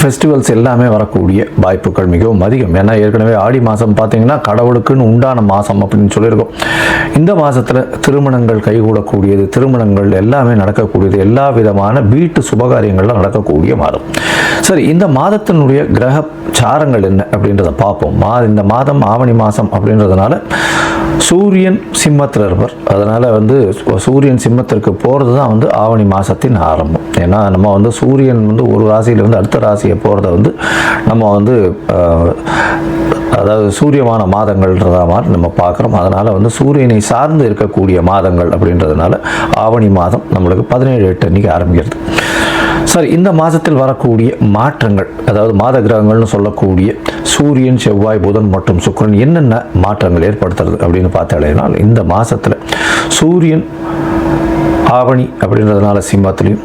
Festivals எல்லாமே வரக்கூடிய வாய்ப்புகள் மிகவும் அதிகம். ஏன்னா ஏற்கனவே ஆடி மாதம் பார்த்தீங்கன்னா கடவுளுக்குன்னு உண்டான மாதம் அப்படின்னு சொல்லியிருக்கோம். இந்த மாதத்தில் திருமணங்கள் கைகூடக்கூடியது திருமணங்கள் எல்லாமே நடக்கக்கூடியது எல்லா விதமான வீட்டு சுபகாரியங்கள்லாம் நடக்கக்கூடிய மாதம். சரி இந்த மாதத்தினுடைய கிரக சாரங்கள் என்ன அப்படின்றத பார்ப்போம். மா இந்த மாதம் ஆவணி மாதம் அப்படின்றதுனால சூரியன் சிம்மத்தில் இருப்பார். அதனால் வந்து சூரியன் சிம்மத்திற்கு போகிறது தான் வந்து ஆவணி மாதத்தின் ஆரம்பம். ஏன்னா நம்ம வந்து சூரியன் வந்து ஒரு ராசியிலேருந்து அடுத்த ராசியை போகிறத வந்து நம்ம வந்து அதாவது சூரியமான மாதங்கள்ன்றத மாதிரி நம்ம பார்க்குறோம். அதனால் வந்து சூரியனை சார்ந்து இருக்கக்கூடிய மாதங்கள் அப்படின்றதுனால ஆவணி மாதம் நம்மளுக்கு பதினேழு எட்டு அன்றைக்கி ஆரம்பிக்கிறது. சரி இந்த மாதத்தில் வரக்கூடிய மாற்றங்கள் அதாவது மாத கிரகங்கள்னு சொல்லக்கூடிய சூரியன் செவ்வாய் புதன் மற்றும் சுக்கிரன் என்னென்ன மாற்றங்கள் ஏற்படுத்துறது அப்படின்னு பார்த்தாலேனால் இந்த மாதத்தில் சூரியன் ஆவணி அப்படின்றதுனால சிம்மத்திலையும்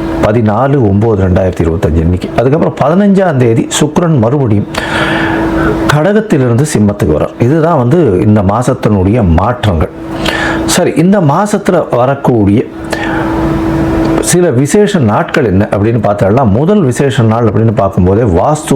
பதினாலு ஒம்பது ரெண்டாயிரத்தி இருபத்தஞ்சு அன்னைக்கு. அதுக்கப்புறம் பதினஞ்சாம் தேதி சுக்ரன் மறுபடியும் கடகத்திலிருந்து சிம்மத்துக்கு வரார். இதுதான் வந்து இந்த மாதத்தினுடைய மாற்றங்கள். சரி இந்த மாதத்தில் வரக்கூடிய சில விசேஷ நாட்கள் என்ன அப்படின்னு பார்த்தோம்னா முதல் விசேஷ நாள் அப்படின்னு பார்க்கும்போதே வாஸ்து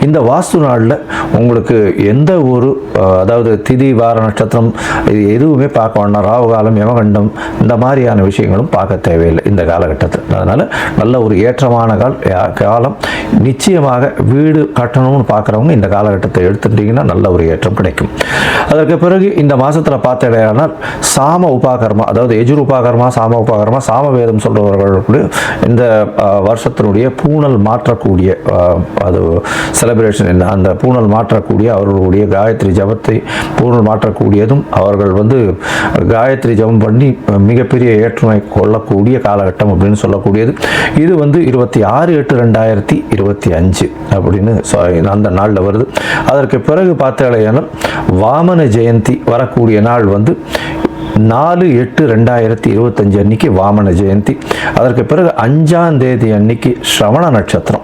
இந்த வாஸ்து நாளில் உங்களுக்கு எந்த ஒரு அஹ், அதாவது திதி வார நட்சத்திரம் இது எதுவுமே பார்க்க வேண்டாம். ராகுகாலம் யமகண்டம் இந்த மாதிரியான விஷயங்களும் பார்க்க தேவையில்லை இந்த காலகட்டத்தில். அதனால் நல்ல ஒரு ஏற்றமான கால் யா- காலம் நிச்சயமாக வீடு கட்டணும்னு பார்க்குறவங்க இந்த காலகட்டத்தை எடுத்துட்டீங்கன்னா நல்ல ஒரு ஏற்றம் கிடைக்கும். அதற்கு பிறகு இந்த மாதத்தில் பார்த்தடையானால் சாம உபாகர்மா அதாவது எஜுர் உபாகர்மா சாம உபாகர்மா சாம வேதம் சொல்கிறவர்களுக்கு இந்த வருஷத்தினுடைய பூணல் மாற்றக்கூடிய அது செலிப்ரேஷன் என்ன அந்த பூணல் மாற்றக்கூடிய அவர்களுடைய காயத்ரி ஜபத்தை பூணல் மாற்றக்கூடியதும் அவர்கள் வந்து காயத்ரி ஜபம் பண்ணி மிகப்பெரிய ஏற்றுமை கொள்ளக்கூடிய காலகட்டம் அப்படின்னு சொல்லக்கூடியது. இது வந்து இருபத்தி ஆறு எட்டு ரெண்டாயிரத்தி இருபத்தி அஞ்சு அப்படின்னு சொ- அந்த நாளில் வருது. அதற்கு பிறகு பார்த்தாலும் வாமன ஜெயந்தி வரக்கூடிய நாள் வந்து நாலு எட்டு ரெண்டாயிரத்தி இருபத்தஞ்சு அன்னைக்கு வாமன ஜெயந்தி. அதற்கு பிறகு அஞ்சாம் தேதி அன்னைக்கு ஸ்ரவண நட்சத்திரம்.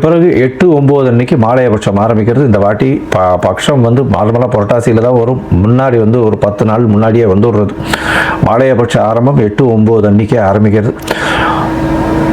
பிறகு எட்டு ஒம்பது அன்னைக்கு மாலையபட்சம் ஆரம்பிக்கிறது. இந்த வாட்டி ப பட்சம் வந்து நார்மலாக புரட்டாசியில் தான் வரும். முன்னாடி வந்து ஒரு பத்து நாள் முன்னாடியே வந்துடுறது. மாலையபட்ச ஆரம்பம் எட்டு ஒம்பது அன்னைக்கே ஆரம்பிக்கிறது.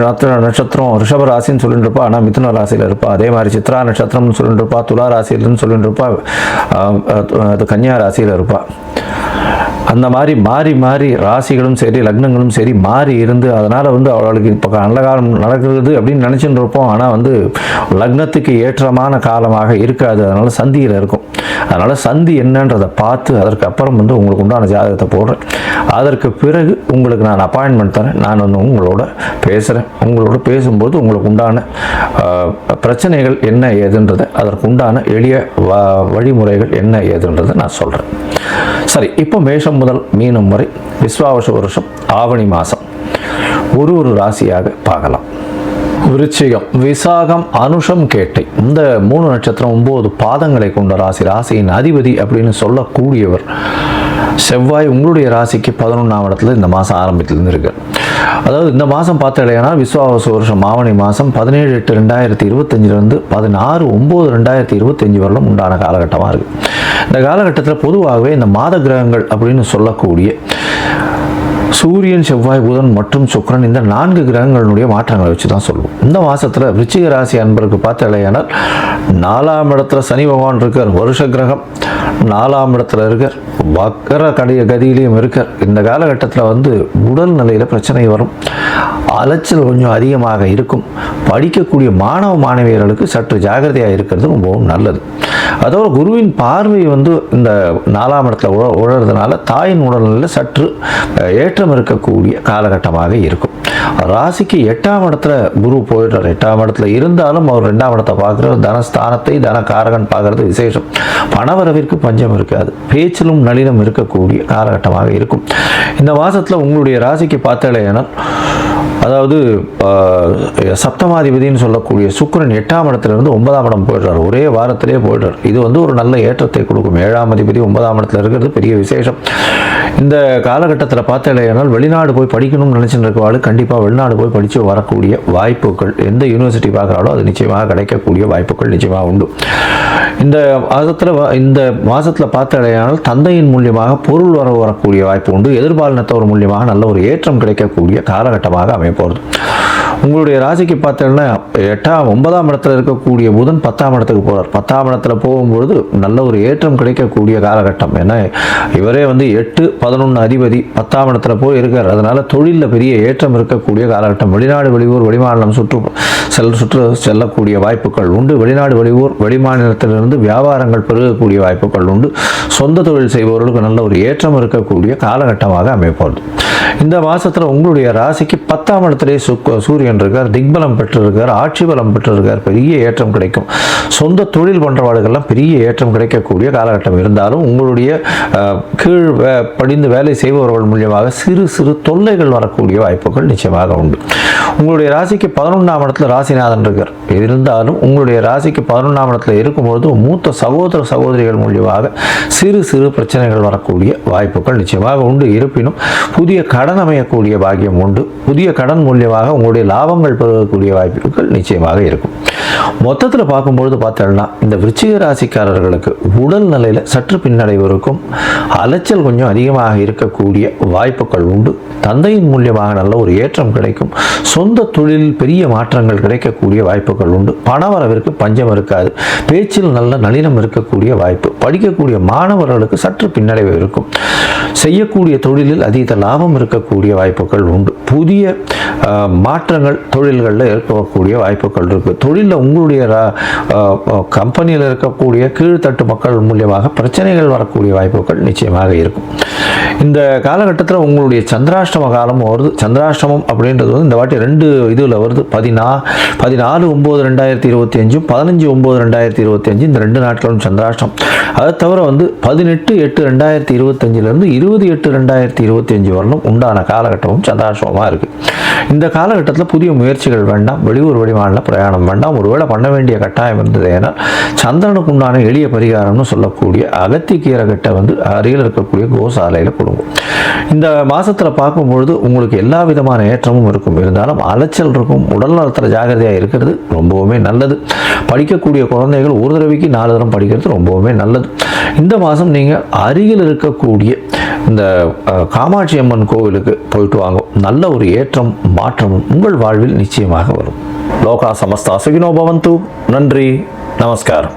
நட்சத்திரம் நட்சத்திரம் ரிஷப ராசின்னு சொல்லிட்டு இருப்பா. ஆனால் மிதுன ராசியில் இருப்பா. அதே மாதிரி சித்ரா நட்சத்திரம்னு சொல்லிட்டு இருப்பா. துலா ராசியிலன்னு சொல்லிட்டு இருப்பா. அது கன்னியா ராசியில் இருப்பா. அந்த மாதிரி மாறி மாறி ராசிகளும் சரி லக்னங்களும் சரி மாறி இருந்து அதனால் வந்து அவளுக்கு இப்போ நல்ல காலம் நடக்கிறது அப்படின்னு நினச்சிட்டு இருப்போம். ஆனால் வந்து லக்னத்துக்கு ஏற்றமான காலமாக இருக்காது. அதனால் சந்தியில் இருக்கும். அதனால் சந்தி என்னன்றதை பார்த்து அதற்கு அப்புறம் வந்து உங்களுக்கு உண்டான ஜாதகத்தை போடுறேன். அதற்கு பிறகு உங்களுக்கு நான் அப்பாயின்மெண்ட் தரேன். நான் வந்து உங்களோட பேசுகிறேன் உங்களோட பேசும்போது உங்களுக்கு உண்டான பிரச்சனைகள் என்ன ஏதுன்றதை அதற்கு உண்டான எளிய வ- வழிமுறைகள் என்ன ஏதுன்றதை நான் சொல்கிறேன் சரி இப்போ மேஷம் முதல் மீனம் வரை விஸ்வாவச வருஷம் ஆவணி மாதம் ஒரு ஒரு ராசியாக பார்க்கலாம். விருச்சிகம் விசாகம் அனுஷம் கேட்டை. இந்த மூணு நட்சத்திரம் ஒன்பது பாதங்களை கொண்ட ராசி. ராசியின் அதிபதி அப்படின்னு சொல்லக்கூடியவர் செவ்வாய் உங்களுடைய ராசிக்கு பதினொன்றாம் இடத்துல இந்த மாதம் ஆரம்பத்திலிருந்து இருக்கு அதாவது இந்த மாதம் பார்த்த விஸ்வாவச வருஷம் ஆவணி மாதம் பதினேழு எட்டு ரெண்டாயிரத்தி இருபத்தஞ்சிலிருந்து பதினாறு ஒம்பது ரெண்டாயிரத்தி இருபத்தஞ்சி வரலும் உண்டான காலகட்டமாக இருக்குது இந்த காலகட்டத்தில் பொதுவாகவே இந்த மாத கிரகங்கள் அப்படின்னு சொல்லக்கூடிய சூரியன் செவ்வாய் புதன் மற்றும் சுக்கரன் இந்த நான்கு கிரகங்களுடைய மாற்றங்களை வச்சு தான் சொல்லுவோம். இந்த மாதத்தில் விருச்சிக ராசி அன்பருக்கு பார்த்தாலேயானால் நாலாம் இடத்துல சனி பகவான் இருக்கார் வருஷ கிரகம். நாலாம் இடத்துல இருக்கார் வக்கர கடைய கதியிலையும் இருக்கார். இந்த காலகட்டத்தில் வந்து உடல் நிலையில் பிரச்சனை வரும். அலைச்சல் கொஞ்சம் அதிகமாக இருக்கும். படிக்கக்கூடிய மாணவ மாணவியர்களுக்கு சற்று ஜாகிரதையாக இருக்கிறது ரொம்பவும் நல்லது. அதோட குருவின் பார்வை வந்து இந்த நாலாம் இடத்துல உழ உழறதுனால தாயின் உடல்நிலையில் சற்று ஏற்ற ஏற்றம் இருக்கக்கூடிய காலகட்டமாக இருக்கும். ராசிக்கு எட்டாம் இடத்துல குரு போயிடுறார். எட்டாம் இடத்துல இருந்தாலும் அவர் ரெண்டாம் இடத்தை பார்க்குறது தனஸ்தானத்தை தனகாரகன் பார்க்கறது விசேஷம். பணவரவிற்கு பஞ்சம் இருக்காது. பேச்சிலும் நளினம் இருக்கக்கூடிய காலகட்டமாக இருக்கும். இந்த மாதத்தில் உங்களுடைய ராசிக்கு பார்த்தாலேனால் அதாவது சப்தமாதிபதினு சொல்லக்கூடிய சுக்கரன் எட்டாம் இடத்துலேருந்து ஒன்பதாம் இடம் போயிடுறார். ஒரே வாரத்திலே போயிடுறார். இது வந்து ஒரு நல்ல ஏற்றத்தை கொடுக்கும். ஏழாம் அதிபதி ஒன்பதாம் இடத்துல இருக்கிறது பெரிய விசேஷம். இந்த காலகட்டத்தில் பார்த்தாலேயானால் வெளிநாடு போய் படிக்கணும்னு நினச்சிட்டு இருக்கவாள் கண்டிப்பாக வெளிநாடு போய் படித்து வரக்கூடிய வாய்ப்புகள் எந்த யூனிவர்சிட்டி பார்க்குறாலோ அது நிச்சயமாக கிடைக்கக்கூடிய வாய்ப்புகள் நிச்சயமாக உண்டு. இந்த மாதத்தில் இந்த மாதத்தில் பார்த்தாலேயானால் தந்தையின் மூலியமாக பொருள் வர வரக்கூடிய வாய்ப்பு உண்டு. எதிர்பாலினத்தவர் மூலியமாக நல்ல ஒரு ஏற்றம் கிடைக்கக்கூடிய காலகட்டமாக அமையும். அமைய போகிறது உங்களுடைய ராசிக்கு பார்த்தீங்கன்னா எட்டாம் ஒன்பதாம் இடத்துல இருக்கக்கூடிய புதன் பத்தாம் இடத்துக்கு போகிறார் பத்தாம் இடத்துல போகும்பொழுது நல்ல ஒரு ஏற்றம் கிடைக்கக்கூடிய காலகட்டம். ஏன்னா இவரே வந்து எட்டு பதினொன்று அதிபதி பத்தாம் இடத்துல போய் இருக்கார். அதனால தொழிலில் பெரிய ஏற்றம் இருக்கக்கூடிய காலகட்டம். வெளிநாடு வெளியூர் வெளிமாநிலம் சுற்று செல் சுற்று செல்லக்கூடிய வாய்ப்புகள் உண்டு. வெளிநாடு வெளியூர் வெளிமாநிலத்திலிருந்து வியாபாரங்கள் பெருகக்கூடிய வாய்ப்புகள் உண்டு. சொந்த தொழில் செய்பவர்களுக்கு நல்ல ஒரு ஏற்றம் இருக்கக்கூடிய காலகட்டமாக அமைப்பது இந்த மாசத்துல உங்களுடைய ராசிக்கு பத்தாம் இடத்திலே சூரியன் சூரியன் இருக்கார் திக்பலம் பெற்றிருக்கார் ஆட்சி பலம் பெற்றிருக்கார் பெரிய ஏற்றம் கிடைக்கும். சொந்த தொழில் பண்றவாடுகள்லாம் பெரிய ஏற்றம் கிடைக்கக்கூடிய காலகட்டம் இருந்தாலும் உங்களுடைய கீழ் படிந்து வேலை செய்பவர்கள் மூலியமாக சிறு சிறு தொல்லைகள் வரக்கூடிய வாய்ப்புகள் நிச்சயமாக உண்டு. உங்களுடைய ராசிக்கு பதினொன்றாம் இடத்துல ராசிநாதன் இருக்கார். இருந்தாலும் உங்களுடைய ராசிக்கு பதினொன்றாம் இடத்துல இருக்கும்பொழுது மூத்த சகோதர சகோதரிகள் மூலியமாக சிறு சிறு பிரச்சனைகள் வரக்கூடிய வாய்ப்புகள் நிச்சயமாக உண்டு. இருப்பினும் புதிய கடன் அமையக்கூடிய பாக்கியம் உண்டு. புதிய கடன் மூலியமாக உங்களுடைய லாபங்கள் பெறக்கூடிய வாய்ப்புகள் நிச்சயமாக இருக்கும். மொத்தத்தில் பார்க்கும்பொழுது பார்த்தோம்னா இந்த விருச்சிக ராசிக்காரர்களுக்கு உடல் நிலையில் சற்று பின்னடைவு இருக்கும் அலைச்சல் கொஞ்சம் அதிகமாக இருக்கக்கூடிய வாய்ப்புகள் உண்டு. தந்தையின் மூலியமாக நல்ல ஒரு ஏற்றம் கிடைக்கும். சொந்த தொழிலில் பெரிய மாற்றங்கள் கிடைக்கக்கூடிய வாய்ப்புகள் உண்டு. பணவரவிற்கு பஞ்சம் இருக்காது. பேச்சில் நல்ல நளினம் இருக்கக்கூடிய வாய்ப்பு. படிக்கக்கூடிய மாணவர்களுக்கு சற்று பின்னடைவு இருக்கும். செய்யக்கூடிய தொழிலில் அதீத லாபம் இருக்கக்கூடிய வாய்ப்புகள் உண்டு. புதிய மாற்றங்கள் தொழில்களில் இருக்கக்கூடிய வாய்ப்புகள் இருக்குது தொழிலில் உங்களுடைய கம்பெனியில் இருக்கக்கூடிய கீழ்த்தட்டு மக்கள் மூலியமாக பிரச்சனைகள் வரக்கூடிய வாய்ப்புகள் நிச்சயமாக இருக்கும். இந்த காலகட்டத்தில் உங்களுடைய சந்திராஷ்டம காலம் வருது. சந்திராஷ்டமம் அப்படின்றது வந்து இந்த வாட்டி ரெண்டு இதில் வருது. பதினா பதினாலு ஒம்பது ரெண்டாயிரத்தி இருபத்தி அஞ்சும் பதினஞ்சு ஒம்பது ரெண்டாயிரத்தி இருபத்தி அஞ்சு இந்த ரெண்டு நாட்களும் சந்திராஷ்டம் அதை தவிர வந்து பதினெட்டு எட்டு ரெண்டாயிரத்தி இருபத்தஞ்சிலேருந்து இருபது எட்டு ரெண்டாயிரத்தி இருபத்தி அஞ்சு வரலும் உண்டான காலகட்டமும் சந்தாசமாக இருக்குது இந்த காலகட்டத்தில் புதிய முயற்சிகள் வேண்டாம் வெளியூர் வெளிமாநில பிரயாணம் வேண்டாம். ஒருவேளை பண்ண வேண்டிய கட்டாயம் இருந்தது ஏன்னா சந்திரனுக்கு உண்டான எளிய பரிகாரம்னு சொல்லக்கூடிய அகத்திக்கீரை கட்டை வந்து அருகில் இருக்கக்கூடிய கோசாலையில் கொடுங்க. இந்த மாதத்தில் பார்க்கும்பொழுது உங்களுக்கு எல்லா விதமான ஏற்றமும் இருக்கும். இருந்தாலும் அலைச்சல் இருக்கும் உடல் நலத்தில் ஜாகிரதையாக இருக்கிறது ரொம்பவுமே நல்லது. படிக்கக்கூடிய குழந்தைகள் ஒரு தடவைக்கு நாலு தரம் படிக்கிறது ரொம்பவுமே நல்லது. இந்த மாதம் நீங்கள் அருகில் இருக்கக்கூடிய இந்த காமாட்சி அம்மன் கோவிலுக்கு போயிட்டு வாங்க. நல்ல ஒரு ஏற்றம் மாற்றமும் உங்கள் வாழ்வில் நிச்சயமாக வரும். லோகா சமஸ்தா சுகினோ பவந்து. நன்றி. நமஸ்காரம்.